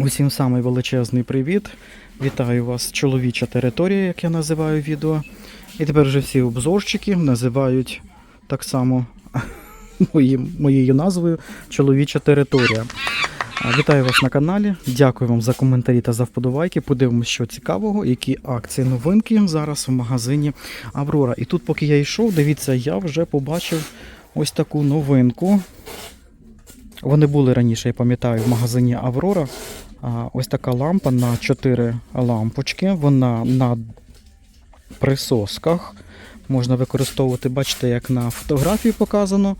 Усім самий величезний привіт. Вітаю вас, чоловіча територія, як я називаю відео. І тепер вже всі обзорщики називають так само моїм, моєю назвою Чоловіча територія. Вітаю вас на каналі. Дякую вам за коментарі та за вподобайки. Подивимось, що цікавого, які акції новинки зараз в магазині Аврора. І тут, поки я йшов, дивіться, я вже побачив ось таку новинку. Вони були раніше, я пам'ятаю, в магазині Аврора. Ось така лампа на 4 лампочки. Вона на присосках. Можна використовувати, бачите, як на фотографії показано.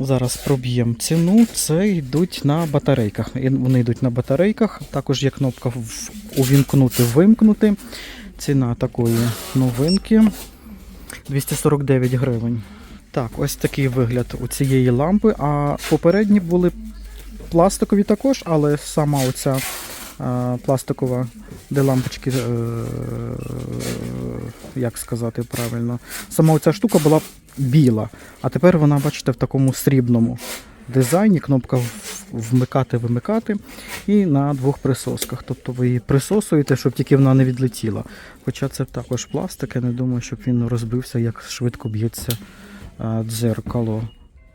Зараз проб'ємо ціну. Це йдуть на батарейках. Вони йдуть на батарейках. Також є кнопка увімкнути, вимкнути. Ціна такої новинки 249 гривень. Так, ось такий вигляд у цієї лампи. А попередні були пластикові також, але сама оця е, пластикова, де лампочки, е, як сказати правильно, сама оця штука була біла, а тепер вона, бачите, в такому срібному дизайні. Кнопка вмикати, вимикати і на двох присосках. Тобто ви її присосуєте, щоб тільки вона не відлетіла. Хоча це також пластик, я не думаю, щоб він розбився, як швидко б'ється е, дзеркало.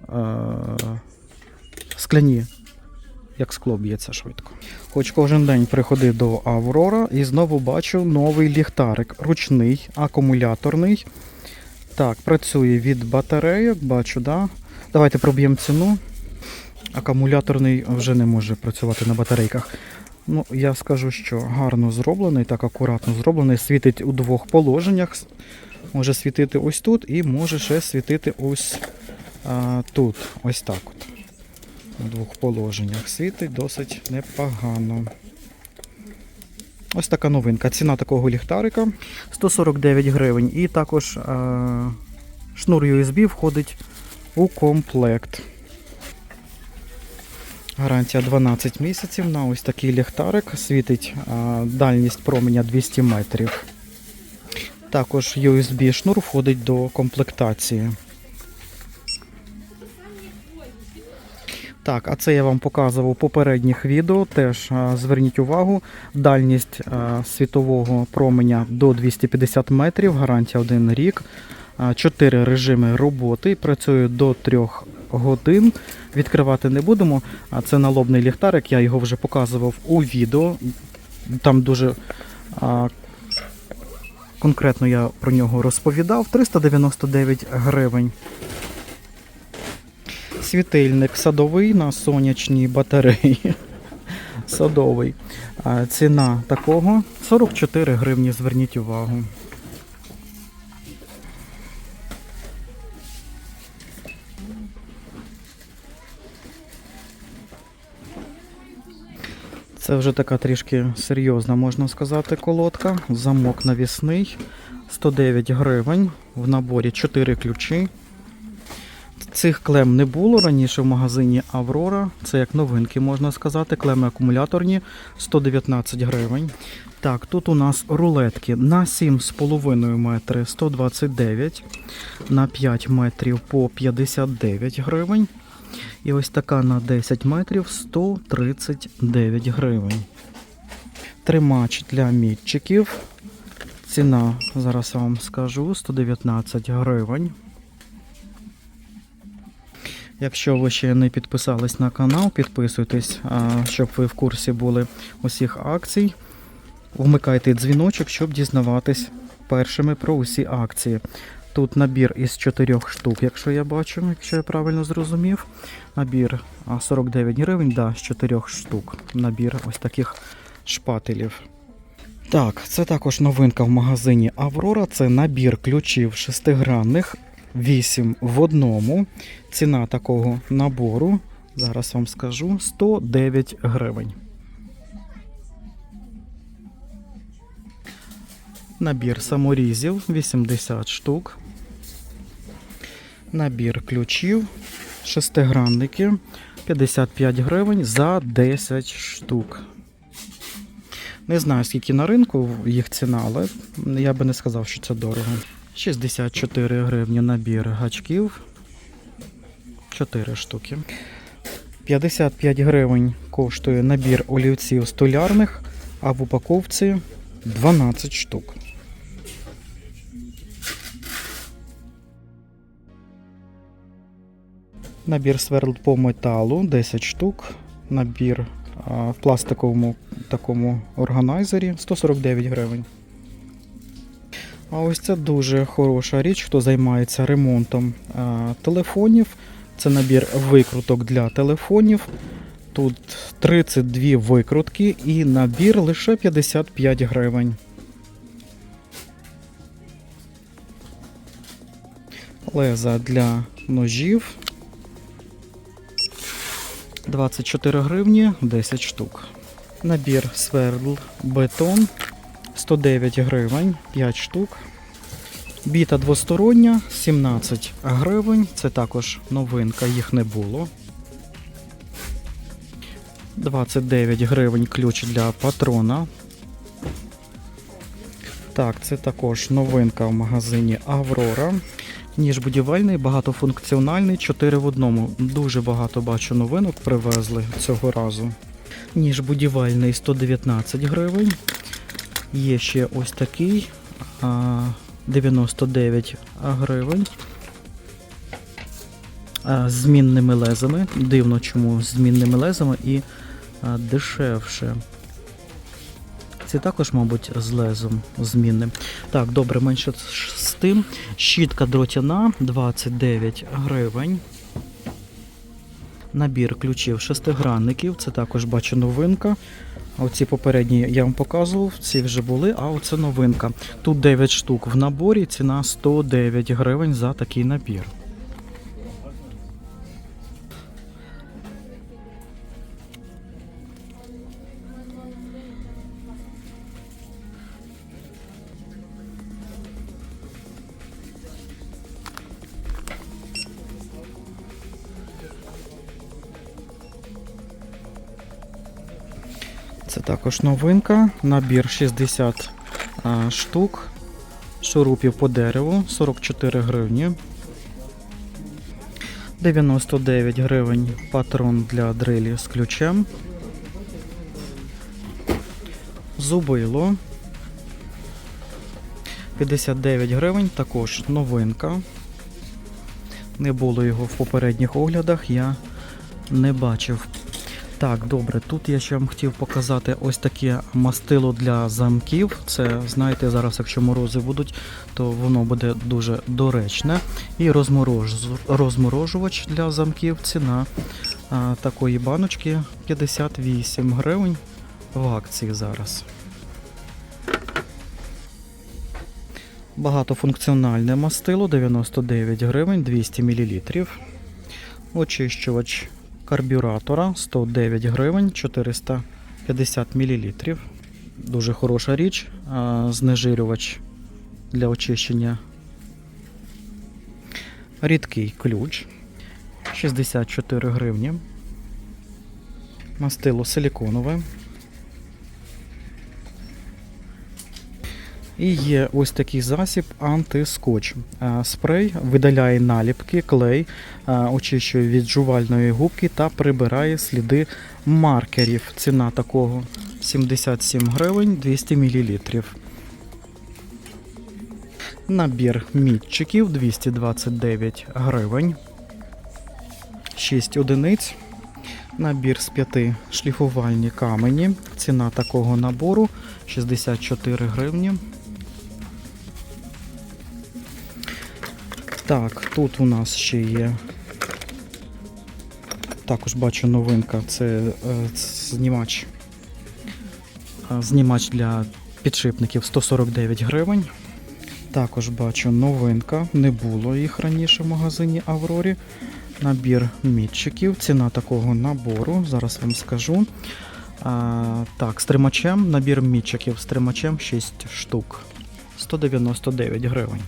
Е, скляні, як скло б'ється швидко. Хоч кожен день приходив до Аврора і знову бачу новий ліхтарик. Ручний, акумуляторний. Так, працює від батарейок, бачу, да? Давайте проб'ємо ціну. Акумуляторний вже не може працювати на батарейках. Ну, я скажу, що гарно зроблений, так акуратно зроблений. Світить у двох положеннях. Може світити ось тут і може ще світити ось а, тут. Ось так от. У двох положеннях. Світить досить непогано. Ось така новинка. Ціна такого ліхтарика 149 гривень. І також е, шнур USB входить у комплект. Гарантія 12 місяців на ось такий ліхтарик. Світить е, дальність променя 200 метрів. Також USB шнур входить до комплектації. Так, а це я вам показував у попередніх відео. Теж зверніть увагу, дальність світового променя до 250 метрів, гарантія 1 рік, 4 режими роботи, працює до 3 годин. Відкривати не будемо. Це налобний ліхтарик, я його вже показував у відео. Там дуже конкретно я про нього розповідав. 399 гривень. Світильник садовий на сонячній батареї. Садовий. Ціна такого 44 гривні, зверніть увагу. Це вже така трішки серйозна, можна сказати, колодка. Замок навісний. 109 гривень. В наборі 4 ключі. Цих клем не було раніше в магазині Аврора. Це як новинки, можна сказати. Клеми акумуляторні 119 гривень. Так, тут у нас рулетки на 7,5 метри 129, на 5 метрів по 59 гривень. І ось така на 10 метрів 139 гривень. Тримач для мітчиків. Ціна, зараз я вам скажу, 119 гривень. Якщо ви ще не підписались на канал, підписуйтесь, щоб ви в курсі були усіх акцій. Вмикайте дзвіночок, щоб дізнаватись першими про усі акції. Тут набір із 4 штук, якщо я бачу, якщо я правильно зрозумів. Набір 49 гривень, да, з 4 штук. Набір ось таких шпателів. Так, це також новинка в магазині Аврора. Це набір ключів шестигранних, 8 в одному. Ціна такого набору, зараз вам скажу, 109 гривень. Набір саморізів 80 штук. Набір ключів, шестигранники 55 гривень за 10 штук. Не знаю, скільки на ринку їх ціна, але я би не сказав, що це дорого. 64 гривні набір гачків. 4 штуки. 55 гривень коштує набір олівців столярних, а в упаковці 12 штук. Набір сверл по металу 10 штук. Набір а, в пластиковому такому органайзері 149 гривень. А ось це дуже хороша річ, хто займається ремонтом а, телефонів. Це набір викруток для телефонів. Тут 32 викрутки і набір лише 55 гривень. Леза для ножів 24 гривні 10 штук. Набір сверл бетон 109 гривень 5 штук. Біта двостороння 17 гривень. Це також новинка, їх не було. 29 гривень ключ для патрона. Так, це також новинка в магазині Аврора. Ніж будівельний, багатофункціональний, 4 в одному. Дуже багато бачу новинок привезли цього разу. Ніж будівельний 119 гривень. Є ще ось такий 99 гривень. З змінними лезами. Дивно, чому з змінними лезами і дешевше. Це також, мабуть, з лезом змінним. Так, добре, менше з тим. Щітка дротяна 29 гривень. Набір ключів шестигранників. Це також бачу новинка. Оці попередні я вам показував, ці вже були, а оце новинка. Тут 9 штук в наборі, ціна 109 гривень за такий набір. Це також новинка. Набір 60 а, штук. Шурупів по дереву 44 гривні. 99 гривень патрон для дрилі з ключем. Зубило. 59 гривень, також новинка. Не було його в попередніх оглядах, я не бачив. Так, добре, тут я ще вам хотів показати ось таке мастило для замків. Це, знаєте, зараз, якщо морози будуть, то воно буде дуже доречне. І розморож... розморожувач для замків. Ціна а, такої баночки 58 гривень в акції зараз. Багатофункціональне мастило 99 гривень 200 мл. Очищувач карбюратора 109 гривень 450 мл. Дуже хороша річ. Знежирювач для очищення. Рідкий ключ 64 гривні. Мастило силіконове. І є ось такий засіб антискотч. Е, Спрей видаляє наліпки, клей, е, очищує від жувальної губки та прибирає сліди маркерів. Ціна такого 77 гривень 200 мл. Набір мітчиків 229 гривень. 6 одиниць. Набір з 5 шліфувальні камені. Ціна такого набору 64 гривні. Так, тут у нас ще є. Також бачу новинка. Це е, знімач. Е, Знімач для підшипників 149 гривень. Також бачу новинка. Не було їх раніше в магазині Аврорі. Набір мітчиків. Ціна такого набору. Зараз вам скажу. А, так, з тримачем. Набір мітчиків з тримачем 6 штук. 199 гривень.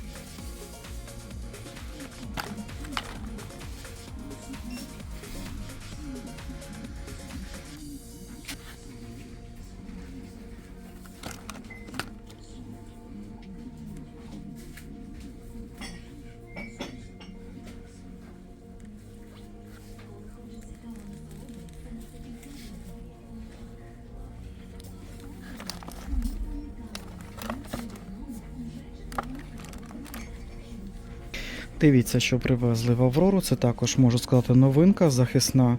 Дивіться, що привезли в Аврору. Це також можу сказати новинка, захисна.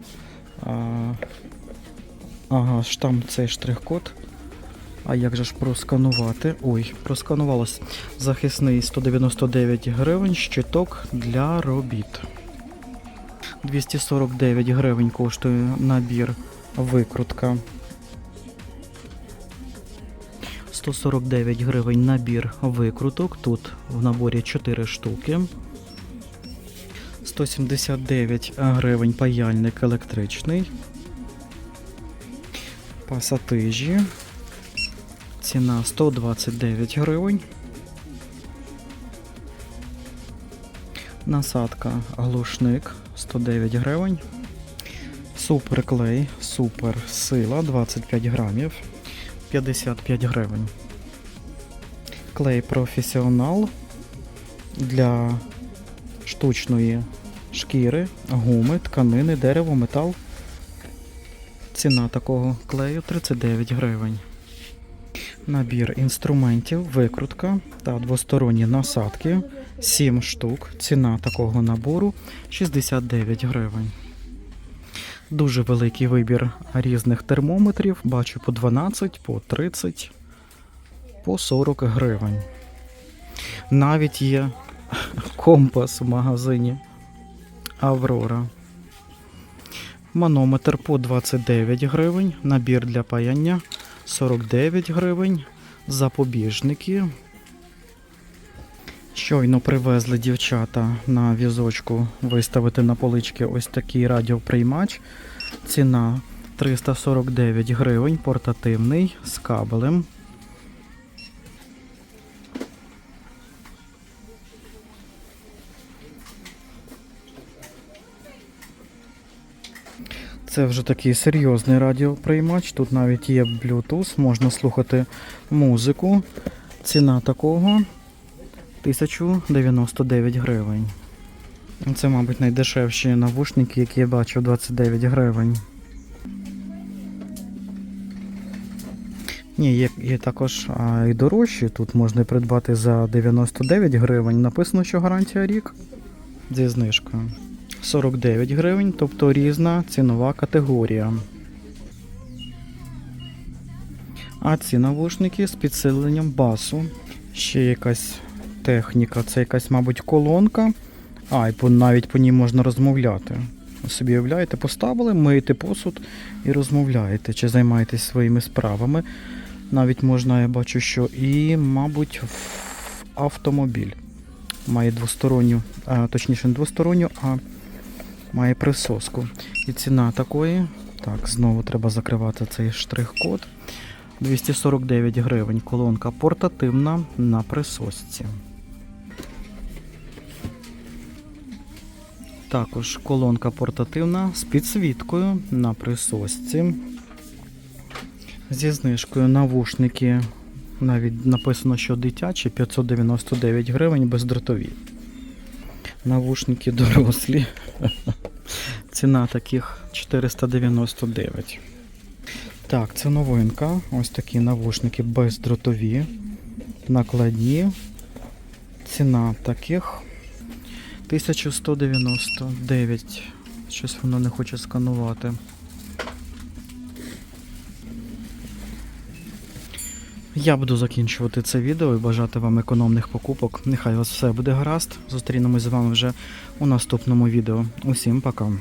Ага, ж цей штрих-код. А як же ж просканувати? Ой, просканувалось. Захисний 199 гривень, щиток для робіт. 249 гривень коштує набір викрутка. 149 гривень набір викруток. Тут в наборі 4 штуки. 179 гривень паяльник електричний. Пасатижі. Ціна 129 гривень. Насадка глушник 109 гривень. Суперклей, супер сила 25 грамів 55 гривень. Клей професіонал для штучної шкіри, гуми, тканини, дерево, метал. Ціна такого клею 39 гривень. Набір інструментів, викрутка та двосторонні насадки 7 штук. Ціна такого набору 69 гривень. Дуже великий вибір різних термометрів. Бачу по 12, по 30, по 40 гривень. Навіть є компас в магазині Аврора. Манометр по 29 гривень, набір для паяння 49 гривень, запобіжники. Щойно привезли дівчата на візочку виставити на полички ось такий радіоприймач. Ціна 349 гривень, портативний з кабелем. Це вже такий серйозний радіоприймач. Тут навіть є Bluetooth, можна слухати музику. Ціна такого 1099 гривень. Це, мабуть, найдешевші навушники, які я бачив 29 гривень. Ні, є, є також а, і дорожчі. Тут можна придбати за 99 гривень. Написано, що гарантія рік зі знижкою. 49 гривень, тобто різна цінова категорія. А ці навушники з підсиленням басу. Ще якась техніка, це якась, мабуть, колонка. А, і навіть по ній можна розмовляти. Собі уявляєте, поставили, миєте посуд і розмовляєте, чи займаєтесь своїми справами. Навіть можна, я бачу, що і, мабуть, в автомобіль. Має двосторонню, а, точніше, не двосторонню, а має присоску. І ціна такої. Так, знову треба закривати цей штрих-код. 249 гривень. Колонка портативна на присосці. Також колонка портативна з підсвіткою на присосці. Зі знижкою навушники. Навіть написано, що дитячі 599 гривень бездротові. Навушники дорослі. Ціна таких 499. Так, це новинка. Ось такі навушники бездротові, накладні. Ціна таких 1199. Щось воно не хоче сканувати. Я буду закінчувати це відео і бажати вам економних покупок. Нехай у вас все буде гаразд. Зустрінемось з вами вже у наступному відео. Усім пока.